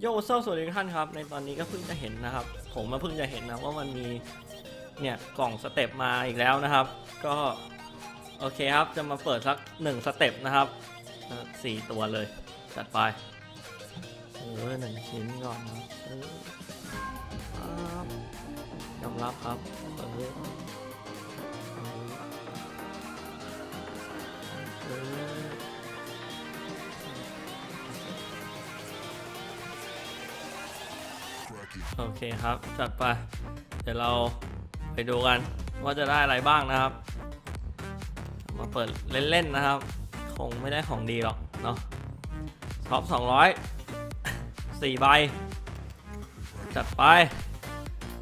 โยเซลสวัสดีทุกท่านครับ ในตอนนี้ก็เพิ่งจะเห็นนะครับ ผมมาเพิ่งจะเห็นนะว่ามันมีเนี่ยกล่องสเต็ปมาอีกแล้วนะครับ ก็โอเคครับจะมาเปิดสักหนึ่งสเต็ปนะครับสี่ตัวเลยจัดไปเออหนึ่งชิ้นก่อนนะครับยอมรับครับเออ โอเคครับ จัดไป เดี๋ยวเราไปดูกันว่าจะได้อะไรบ้างนะครับ มาเปิดเล่น ๆ นะครับ คงไม่ได้ของดีหรอกเนาะท็อป200 4 ใบ จัดไป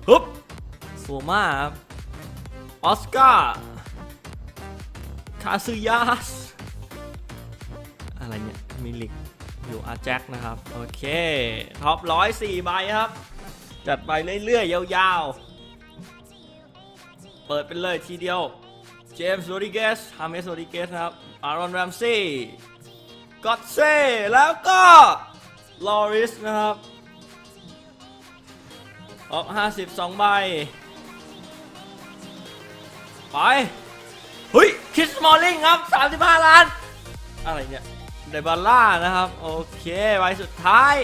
ฮึบซูมาครับออสการ์คาซึยาสอะไรเนี่ยมิลิกอยู่อาแจ็คนะครับ โอเค ท็อปร้อยสี่ใบครับ จัดไปเรื่อยๆ ยาวๆ เปิดไปเลยทีเดียว เจมส์โรดิเกสฮาเมสโรดิเกสนะครับ อารอนแรมซี่ก็อตเซ่แล้วก็ลอริสนะครับ ออก 52 ใบ ไปเฮ้ยคิสมอลลิงครับ 35 ล้าน อะไรเนี่ยเดบาร่านะครับ โอเคใบสุดท้าย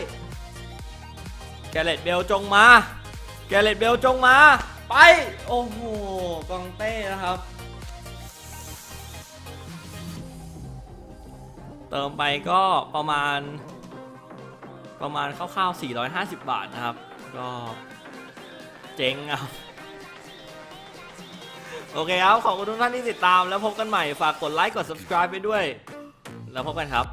แกเลตเบลจงมา แกเลตเบลจงมา ไป โอ้โห กองเต้นะครับ เติมไปก็ประมาณ ประมาณคร่าวๆ 450 บาทนะครับ ก็เจ๊งครับโอเคครับ ขอบคุณทุกท่านที่ติดตามแล้วพบกันใหม่ ฝากกดไลค์ กด subscribe ไปด้วย แล้วพบกันครับ